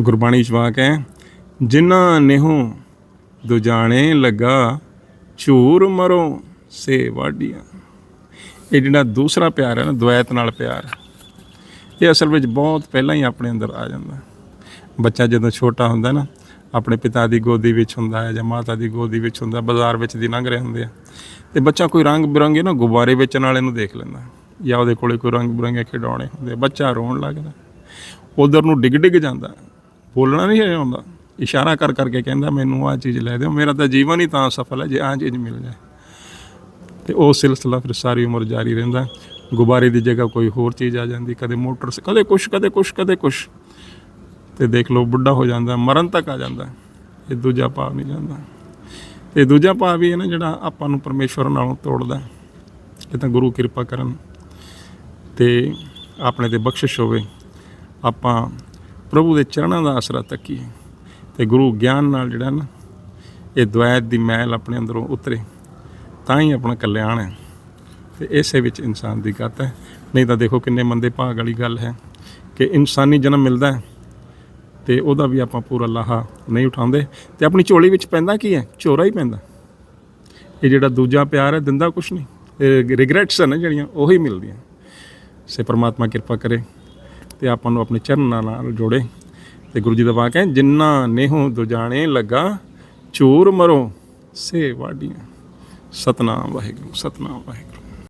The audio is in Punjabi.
ਗੁਰਬਾਣੀ ਚ ਵਾਕ ਹੈ, ਜਿਨ੍ਹਾਂ ਨੇਹੋਂ ਦੁਜਾਣੇ ਲੱਗਾ, ਝੂਰ ਮਰੋ ਸੇ ਵਾਡੀਆਂ ਇਹ ਜਿਹੜਾ ਦੂਸਰਾ ਪਿਆਰ ਹੈ ਨਾ, ਦੁਆਇਤ ਨਾਲ ਪਿਆਰ, ਇਹ ਅਸਲ ਵਿੱਚ ਬਹੁਤ ਪਹਿਲਾਂ ਹੀ ਆਪਣੇ ਅੰਦਰ ਆ ਜਾਂਦਾ। ਬੱਚਾ ਜਦੋਂ ਛੋਟਾ ਹੁੰਦਾ ਨਾ, ਆਪਣੇ ਪਿਤਾ ਦੀ ਗੋਦੀ ਵਿੱਚ ਹੁੰਦਾ ਹੈ ਜਾਂ ਮਾਤਾ ਦੀ ਗੋਦੀ ਵਿੱਚ ਹੁੰਦਾ, ਬਾਜ਼ਾਰ ਵਿੱਚ ਦੀ ਲੰਘ ਰਹੇ ਹੁੰਦੇ ਆ, ਤੇ ਬੱਚਾ ਕੋਈ ਰੰਗ ਬਿਰੰਗੇ ਨਾ ਗੁਬਾਰੇ ਵੇਚਣ ਵਾਲੇ ਨੂੰ ਦੇਖ ਲੈਂਦਾ ਜਾਂ ਉਹਦੇ ਕੋਲੇ ਕੋਈ ਰੰਗ ਬਿਰੰਗੇ ਖਿਡੌਣੇ ਹੁੰਦੇ ਬੱਚਾ ਰੋਣ ਲੱਗਦਾ। ਉਧਰ ਨੂੰ ਡਿੱਗ ਡਿੱਗ ਜਾਂਦਾ। ਬੋਲਣਾ ਨਹੀਂ ਹੈ ਹੁੰਦਾ ਇਸ਼ਾਰਾ ਕਰ ਕਰਕੇ ਕਹਿੰਦਾ, ਮੈਨੂੰ ਆਹ ਚੀਜ਼ ਲੈ ਦਿਓ। ਮੇਰਾ ਤਾਂ ਜੀਵਨ ਹੀ ਤਾਂ ਸਫਲ ਹੈ, ਜੇ ਆਹ ਚੀਜ਼ ਮਿਲ ਜਾਏ। ਤੇ ਉਹ ਸਿਲਸਿਲਾ ਫਿਰ ਸਾਰੀ ਉਮਰ ਜਾਰੀ ਰਹਿੰਦਾ। ਗੁਬਾਰੇ ਦੀ ਜਗ੍ਹਾ ਕੋਈ ਹੋਰ ਚੀਜ਼ ਆ ਜਾਂਦੀ, ਕਦੇ ਮੋਟਰ ਕਦੇ ਕੁਛ ਕਦੇ ਕੁਛ ਕਦੇ ਕੁਛ। ਤੇ ਦੇਖ ਲਓ, ਬੁੱਢਾ ਹੋ ਜਾਂਦਾ, ਮਰਨ ਤੱਕ ਆ ਜਾਂਦਾ। ਇਹ ਦੂਜਾ ਭਾਵ ਨਹੀਂ ਜਾਂਦਾ। ਤੇ ਦੂਜਾ ਭਾਵ ਵੀ ਹੈ ਨਾ, ਜਿਹੜਾ ਆਪਾਂ ਨੂੰ ਪਰਮੇਸ਼ਵਰ ਨਾਲੋਂ ਤੋੜਦਾ। ਇਹ ਤਾਂ ਗੁਰੂ ਕਿਰਪਾ ਕਰਨ। ਤੇ ਆਪਣੇ ਤੇ ਬਖਸ਼ਿਸ਼ ਹੋਵੇ। ਆਪਾਂ ਪ੍ਰਭੂ ਦੇ ਚਰਨਾਂ ਦਾ ਆਸਰਾ ਤੱਕੀਏ ਤੇ ਗੁਰੂ ਗਿਆਨ ਨਾਲ ਜਿਹੜਾ ਨਾ, ਇਹ ਦੁਆਇਤ ਦੀ ਮੈਲ ਆਪਣੇ ਅੰਦਰੋਂ ਉਤਰੇ, ਤਾਂ ਹੀ ਆਪਣਾ ਕਲਿਆਣ ਹੈ ਤੇ ਇਸੇ ਵਿੱਚ ਇਨਸਾਨ ਦੀ ਗੱਤ ਹੈ। ਨਹੀਂ ਤਾਂ ਦੇਖੋ ਕਿੰਨੇ ਮੰਦੇ ਭਾਗ ਵਾਲੀ ਗੱਲ ਹੈ ਕਿ ਇਨਸਾਨੀ ਜਨਮ ਮਿਲਦਾ ਹੈ ਤੇ ਉਹਦਾ ਵੀ ਆਪਾਂ ਪੂਰਾ ਲਾਹਾ ਨਹੀਂ ਉਠਾਉਂਦੇ ਤੇ ਆਪਣੀ ਝੋਲੀ ਵਿੱਚ ਪੈਂਦਾ ਕੀ ਹੈ? ਝੋਰਾ ਹੀ ਪੈਂਦਾ। ਇਹ ਜਿਹੜਾ ਦੂਜਾ ਪਿਆਰ ਹੈ, ਦਿੰਦਾ ਕੁਛ ਨਹੀਂ। ਇਹ ਰਿਗਰੈਟਸ ਹਨ ਜਿਹੜੀਆਂ, ਉਹੀ ਮਿਲਦੀਆਂ। ਸੇ ਪ੍ਰਮਾਤਮਾ ਕਿਰਪਾ ਕਰੇ। ਤੇ ਆਪਾਂ ਨੂੰ ਆਪਣੇ ਚਰਨਾਂ ਨਾਲ ਜੋੜੇ ਤੇ ਗੁਰੂ ਜੀ ਦਾ ਵਾਕ ਹੈ ਜਿਨ੍ਹਾਂ ਨੇਹੋਂ ਦੁਜਾਣੇ ਲੱਗਾ, ਚੂਰ ਮਰੋ ਸੇ ਵਾਡੀਆਂ ਸਤਨਾਮ ਵਾਹਿਗੁਰੂ ਸਤਨਾਮ ਵਾਹਿਗੁਰੂ।